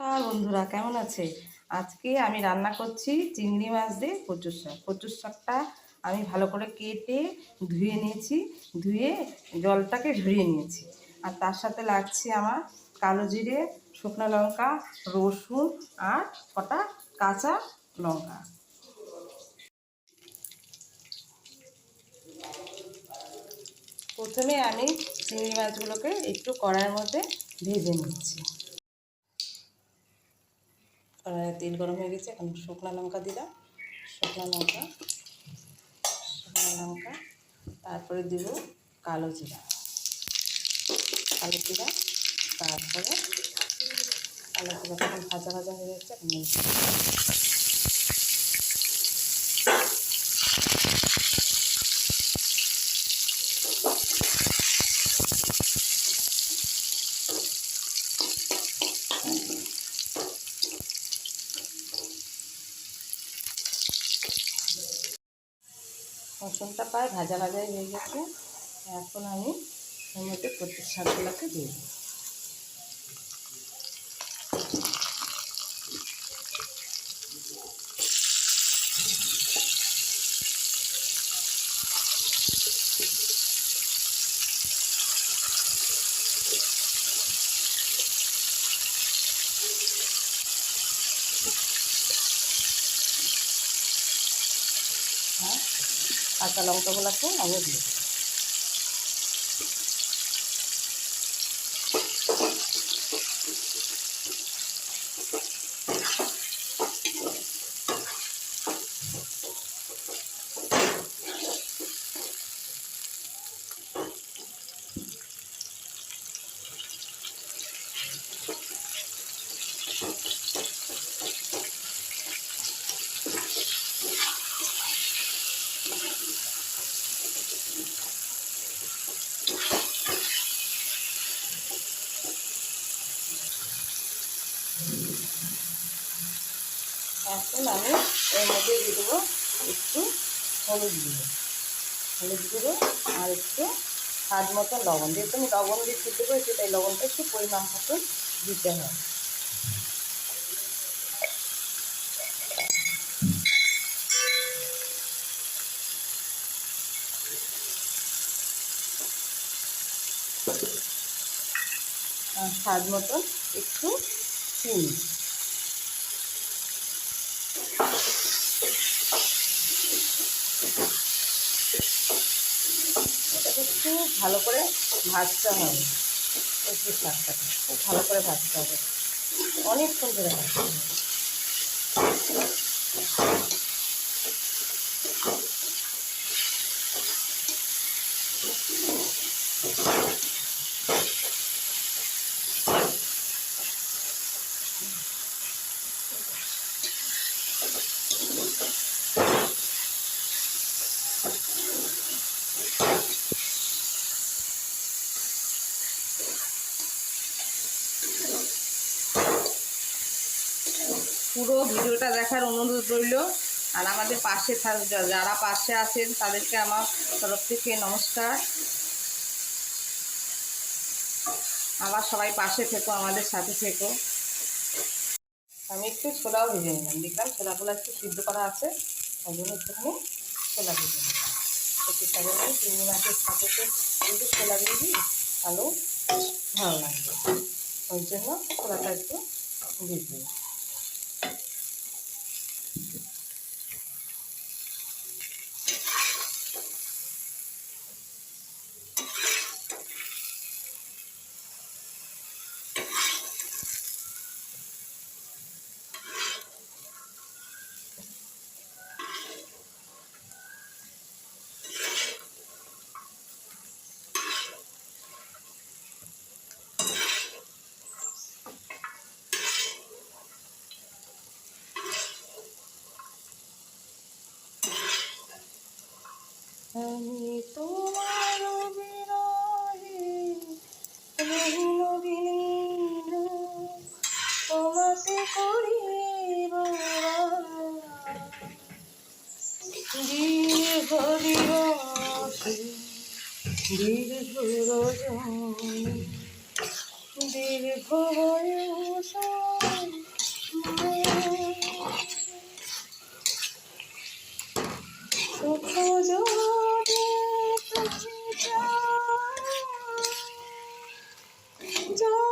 নমস্কার বন্ধুরা, কেমন আছে? আজকে আমি রান্না করছি চিংড়ি মাছ দিয়ে কচুর শাক। কচুর শাকটা আমি ভালো করে কেটে ধুয়ে নিয়েছি, ধুয়ে জলটাকে ঝরিয়ে নিয়েছি। আর তার সাথে লাগছে আমার কালো জিরে, শুকনো লঙ্কা, রসুন আর কটা কাঁচা লঙ্কা। প্রথমে আমি চিংড়ি মাছগুলোকে একটু কড়াইয়ের মধ্যে ভেজে নিচ্ছি। কড়াইয়ে তেল গরম হয়ে গেছে, এখন শুকনা লঙ্কা দিলাম। শুকনা লঙ্কা শুকনা লঙ্কা, তারপরে দিব কালো জিরা। কালো জিরা, তারপরে কালো জিরা ভাজা ভাজা হয়ে যাচ্ছে এখন নুন দিলাম। রসুনটা প্রায় ভাজা ভাজাই হয়ে গেছে। এখন আমি এর মধ্যে কচুর শাকগুলোকে দিয়ে দিই কাঁচা লঙ্কাগুলোকে আমি দিয়ে দিই এখন আমি এর মধ্যে দিয়ে দেবো একটু হলুদ গুঁড়ো। হলুদ গুঁড়ো আর একটু স্বাদ মতো লবণ। যেহেতু আমি লবণ দিয়ে সিদ্ধ করেছি, তাই লবণটা একটু পরিমাণ মতো দিতে হয় স্বাদ মতো একটু চিনি। একটু ভালো করে ভাজতে হবে। কচুর শাকটাকে ভালো করে ভাজতে হবে। অনেকক্ষণ ধরে ভাজতে হবে। পুরো ভিডিওটা দেখার অনুরোধ রইল। আর আমাদের পাশে যারা পাশে আছেন, তাদেরকে আমার তরফ থেকে নমস্কার। আমার সবাই পাশে থেকো, আমাদের সাথে থেকো। আমি একটু ছোলাও ভেজে নিলাম দেখলাম ছোলাগুলো একটু সিদ্ধ করা আছে ওই জন্য একটুখানি ছোলা ভেজে নিলাম। চিংড়ি সাথে একটু ছোলা দিয়ে দিই তাহলেও ভালো লাগবে। ওই জন্য ছোলাটা একটু দিয়ে দিই তোমার বিরহে রহিল বিলীন। করি দীর্ঘ দিবসে দীর্ঘ রজনী দীর্ঘ বয়স। যাও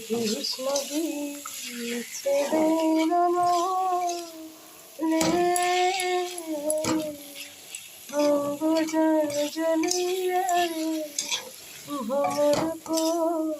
কৃষ্ণ জল জলিয়া ভোর কোইয়া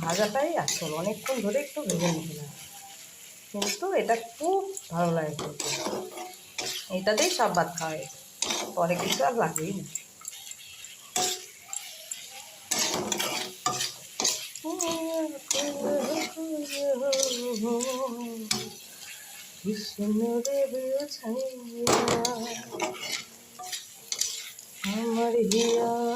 ভাজাটাই আসল। অনেকক্ষণ ধরে একটু ভেজে লাগে কিন্তু এটা খুব ভালো লাগে এটাতেই সব ভাত খাওয়া পরে কিছু আর লাগবেই না। আমার হিয়ার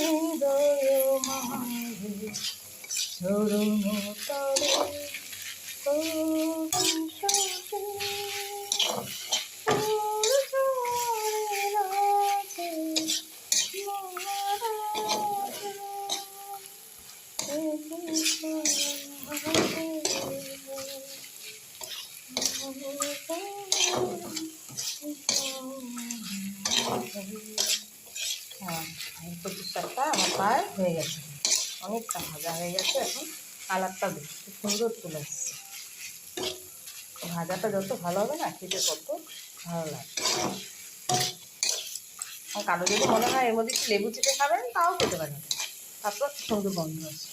হৃদয় মাঝে চরণ তরে হ্যাঁ পঁচিশ টাকা আমার প্রায় হয়ে গেছে। অনেকটা ভাজা হয়ে গেছে এখন। কালারটা দেখি খুব সুন্দর চলে আসছে। ভাজাটা যত ভালো হবে না, খেতে তত ভালো লাগবে। কারও যদি মনে হয় এর মধ্যে লেবু চিপে খাবেন, তাও খেতে পারেন। তারপর সুন্দর গন্ধ আছে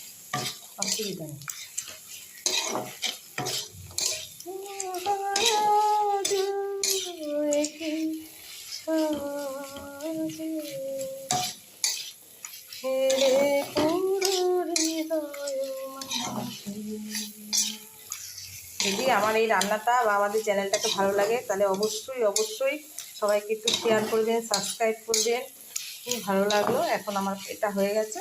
অসুবিধা নেই। যদি আমার এই রান্নাটা বা আমাদের চ্যানেলটাকে ভালো লাগে, তাহলে অবশ্যই অবশ্যই সবাইকে একটু শেয়ার করবেন সাবস্ক্রাইব করবেন। খুব ভালো লাগল। এখন আমার এটা হয়ে গেছে।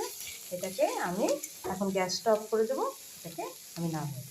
এটাকে আমি, এখন গ্যাসটা অফ করে দেবো। এটাকে আমি নামিয়ে দেবো